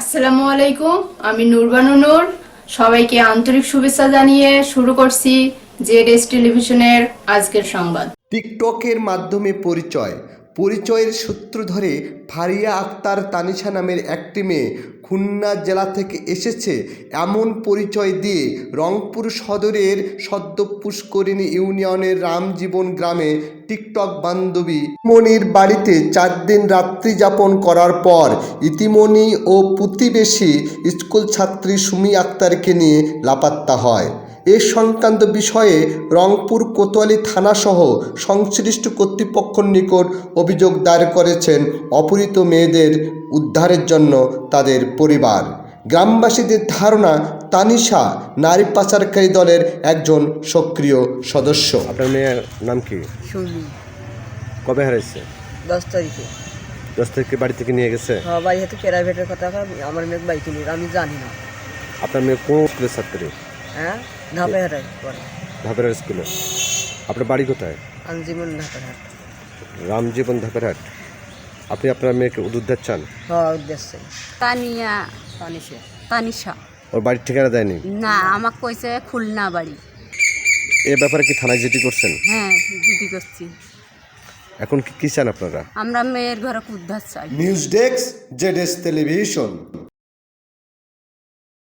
আসসালামু আলাইকুম, আমি নুরবানু নূর। সবাইকে আন্তরিক শুভেচ্ছা জানিয়ে শুরু করছি জেড টেলিভিশনের আজকের সংবাদ। টিকটকের মাধ্যমে পরিচয় পরিচয়ের সূত্র ধরে ফারিয়া আক্তার তানিশা নামের একটি মেয়ে খুলনা জেলা থেকে এসেছে এমন পরিচয় দিয়ে রংপুর সদরের সদ্য পুষ্করিণী ইউনিয়নের রামজীবন গ্রামে টিকটক বান্ধবী মনির বাড়িতে চার দিন রাত্রি যাপন করার পর ইতিমণি ও প্রতিবেশী স্কুল ছাত্রী সুমি আক্তারকে নিয়ে লাপাত্তা হয়। এ সংক্রান্ত বিষয়ে রংপুর কোতোয়ালি থানাসহ সংশ্লিষ্ট কর্তৃপক্ষের নিকট অভিযোগ দায়ের করেছেন অপহৃত মেয়েদের উদ্ধারের জন্য তাদের পরিবার। গ্রামবাসীদের ধারণা তানিশা নারী পাচারকারী দলের একজন সক্রিয় সদস্য। আপনার মেয়ের নাম কি? কবে হারাইছে? দশ তারিখে। দশ তারিখে বাড়ি থেকে নিয়ে গেছে? হ্যাঁ বাড়ি হাতে প্রাইভেটের কথা আমার মেয়ে বাইকে নিয়ে আমি জানি না। আপনার মেয়ে কোন স্কুলের ছাত্রী? হ্যাঁ? স্কুলে? আপনার বাড়ি কোথায়? আমি জীবন রামজীবন ধাপেরহাট? আপনি আপনার মেয়েকে উদ্ধার চান? হ্যাঁ উদ্দেশ্যে তানিয়া। তানিশে। তানিশা। ওর বাড়ির ঠিকানা দেয়নি? না আমাকে কইছে খুলনা বাড়ি। এ ব্যাপারে কি থানায় জিডি করছেন? হ্যাঁ ডিউটি করছি। এখন কি কি চান আপনারা? আমরা মেয়ের ঘরে উদ্ধার চাই। News desk ZS television